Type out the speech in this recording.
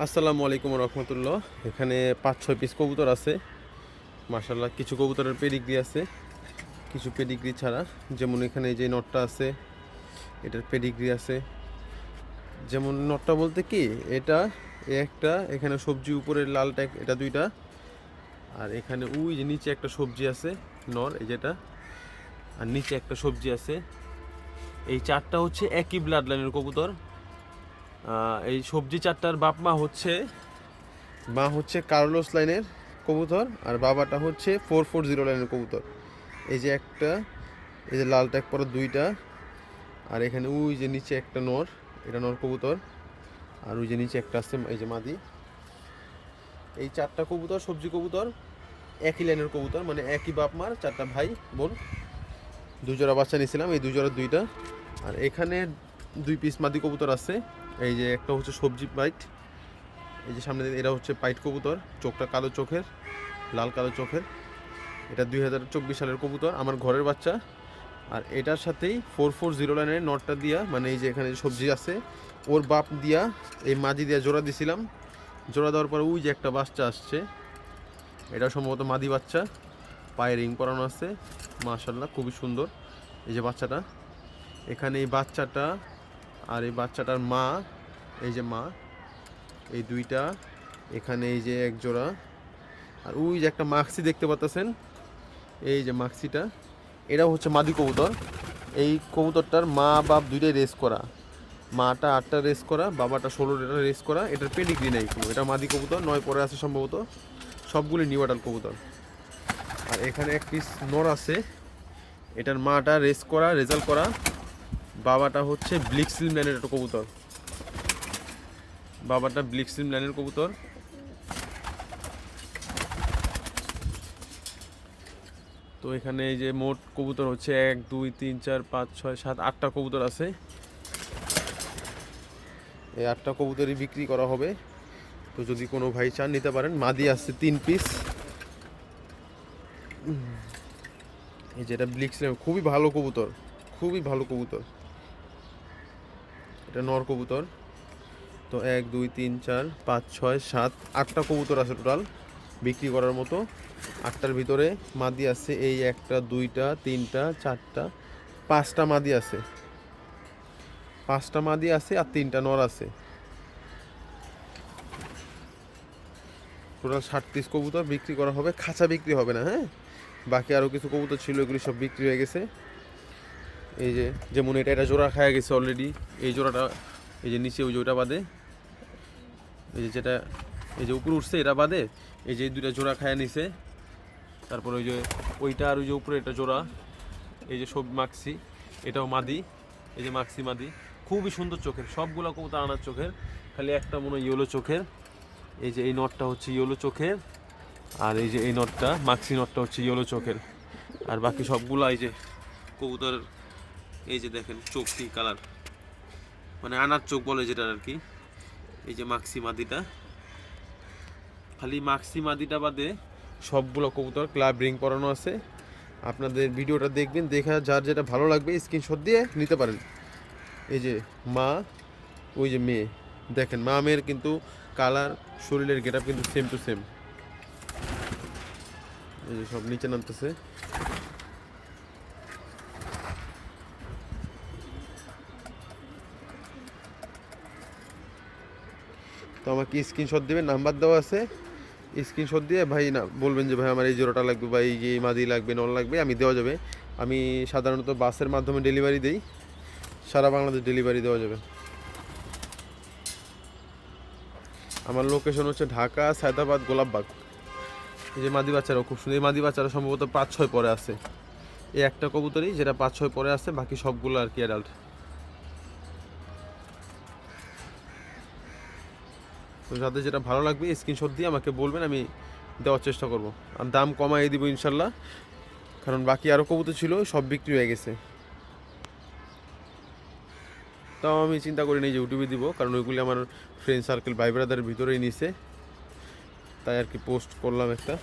আসসালামু আলাইকুম রহমতুল্লাহ। এখানে পাঁচ, ছয় পিস কবুতর আছে। মার্শাল্লাহ কিছু কবুতরের পেডিগ্রি আছে। কিছু পেডিগ্রি ছাড়া। যেমন এখানে যে নটটা আছে, এটার পেডিগ্রি আছে। যেমন নটটা বলতে কি, এটা একটা, এখানে সবজি উপরে লালটা এক- এটা দুইটা। আর এখানে উই যে নিচে একটা সবজি আছে, নর, এই যেটা। আর নিচে একটা সবজি আছে। এই চারটা হচ্ছে একই ব্লাড লাইনের কবুতর। এই সবজি চারটার বাপ মা হচ্ছে মা হচ্ছে কার্লোস লাইনের কবুতর আর বাবাটা হচ্ছে ফোর ফোর জিরো লাইনের কবুতর। এই যে একটা, এই যে লাল ট্যাগ পরা দুইটা, আর এখানে ওই যে নিচে একটা নর, এটা নর কবুতর, আর ওই যে নিচে একটা আছে এই যে মাদি। এই চারটা কবুতর সবজি কবুতর, একই লাইনের কবুতর মানে একই বাপ মার, চারটা ভাই, বোন। দুজোড়া বাচ্চা নিয়েছিলাম, এই দুজোড়া দুইটা। আর এখানে দুই পিস মাদি কবুতর আছে। এই যে একটা হচ্ছে সবজি পাইট এই যে সামনে এরা হচ্ছে পাইট কবুতর, চোখটা কালো চোখের, লাল কালো চোখের। এটা দুই হাজার চব্বিশ সালের কবুতর, আমার ঘরের বাচ্চা। আর এটার সাথেই ফোর ফোর জিরো লাইনের নটটা দিয়া মানে এই যে এখানে সবজি আছে, ওর বাপ দিয়া, এই মাদি দিয়া জোড়া দিছিলাম। জোড়া দেওয়ার পর ওই যে একটা বাচ্চা আসছে। এটা সম্ভবত মাদি বাচ্চা, পায়ে রিং পরানো আছে। মাশাল্লাহ খুবই সুন্দর এই যে বাচ্চাটা। এখানে এই বাচ্চাটা আর এই বাচ্চাটার মা, এই যে মা, এই দুইটা, এখানে এই যে এক জোড়া। আর ওই যে একটা মাক্সি দেখতে পাচ্ছেন এই যে মাক্সিটা, এটাও হচ্ছে মাদি কবুতর। এই কবুতরটার মা বাপ দুইটাই রেস করা। মাটা আটটা রেস করা, বাবাটা ষোলোটা রেস করা। এটার পেডিগ্রি নেই কোনো। এটা মাদি কবুতর, নয় পরে আছে সম্ভবত। সবগুলি নিউডাল কবুতর। আর এখানে এক পিস নর আছে। এটার মাটা রেস করা রেজাল্ট করা। বাবাটা হচ্ছে ব্লিক্সিল ম্যানের একটা কবুতর। বাবাটা ব্লিক্সিল ম্যানের কবুতর। তো এখানে এই যে মোট কবুতর হচ্ছে এক, দুই, তিন, চার, পাঁচ, ছয়, সাত, আটটা কবুতর আছে। এই আটটা কবুতরই বিক্রি করা হবে। তো যদি কোনো ভাই চান নিতে পারেন, মাদি আছে তিন পিস। এই যেটা ব্লিক্স খুবই ভালো কবুতর, খুবই ভালো কবুতর। এটা নর কবুতর। তো এক, দুই, তিন, চার, পাঁচ, ছয়, সাত, আটটা কবুতর আছে টোটাল বিক্রি করার মতো। আটটার ভিতরে মাদি আছে, এই একটা, দুইটা, তিনটা, চারটা, পাঁচটা মাদি আছে। পাঁচটা মাদি আছে আর তিনটা নর আছে। টোটাল ষাট পিস কবুতর বিক্রি করা হবে। খাঁচা বিক্রি হবে না হ্যাঁ? বাকি আরও কিছু কবুতর ছিল, এগুলি সব বিক্রি হয়ে গেছে। এই যে, যেমন এটা এটা জোড়া খাওয়া গেছে অলরেডি এই জোড়াটা, এই যে নিচে ওই ওটা বাদে। এই যে যেটা, এই যে উপরে উঠছে, এটা বাদে। এই যে দুইটা জোড়া খায়া নিছে। তারপর ওই যে ওইটা আর ওই যে উপরে এটা জোড়া। এই যে সব মাক্সি, এটাও মাদি। এই যে মাক্সি মাদি। খুবই সুন্দর চোখের, সবগুলো কবুতর আনার চোখের। খালি একটা মনে হয় ইয়েলো চোখের। এই যে এই নটটা হচ্ছে ইয়েলো চোখের। আর এই যে এই নটটা মাক্সি নটটা হচ্ছে ইয়েলো চোখের। আর বাকি সবগুলো এই যে কবুতর এই যে দেখেন চোখ কি কালার। মানে আনার চোখ বলে যেটা আর কি। এই যে মাক্সি মাদিটা। খালি মাক্সি মাদিটা বাদে সবগুলো কবুতর ক্লাব রিং পরানো আছে। আপনাদের ভিডিওটা দেখবেন, দেখা যার যেটা ভালো লাগবে স্ক্রিনশট দিয়ে নিতে পারেন। এই যে মা, ওই যে মেয়ে। দেখেন মা মেয়ের কিন্তু কালার, শরীরের গেট কিন্তু সেম টু সেম এই যে সব নিচে নামতেছে। তো আমাকে স্ক্রিনশট দেবেন নাম্বার দেওয়া আছে। স্ক্রিনশট দিয়ে ভাই না, বলবেন যে, ভাই, আমার এই জোড়াটা লাগবে বা এই যে মাদি লাগবে, নল লাগবে, আমি দেওয়া যাবে। আমি সাধারণত বাসের মাধ্যমে ডেলিভারি দেই, সারা বাংলাদেশ ডেলিভারি দেওয়া যাবে। আমার লোকেশন হচ্ছে ঢাকা, সায়দাবাদ, গোলাপবাগ। এই যে মাদি বাচ্চারা খুব সুন্দর, এই মাদি বাচ্চারা সম্ভবত পাঁচ ছয় পরে আছে। এই একটা কবুতরই, যেটা পাঁচ ছয় পরে আছে, বাকি সবগুলো আর কি অ্যাডাল্ট তো যাদের যেটা ভালো লাগবে স্ক্রিনশট দিয়ে আমাকে বলবেন, আমি দেওয়ার চেষ্টা করব। আর দাম কমাই দিব ইনশাল্লাহ, কারণ বাকি আরও কবুতর ছিল, সব বিক্রি হয়ে গেছে। তাও আমি চিন্তা করি যে ইউটিউবে দিব, কারণ ওইগুলি আমার ফ্রেন্ড সার্কেল ভাই ব্রাদারের ভিতরেই নিছে। তাই আর কি পোস্ট করলাম একটা।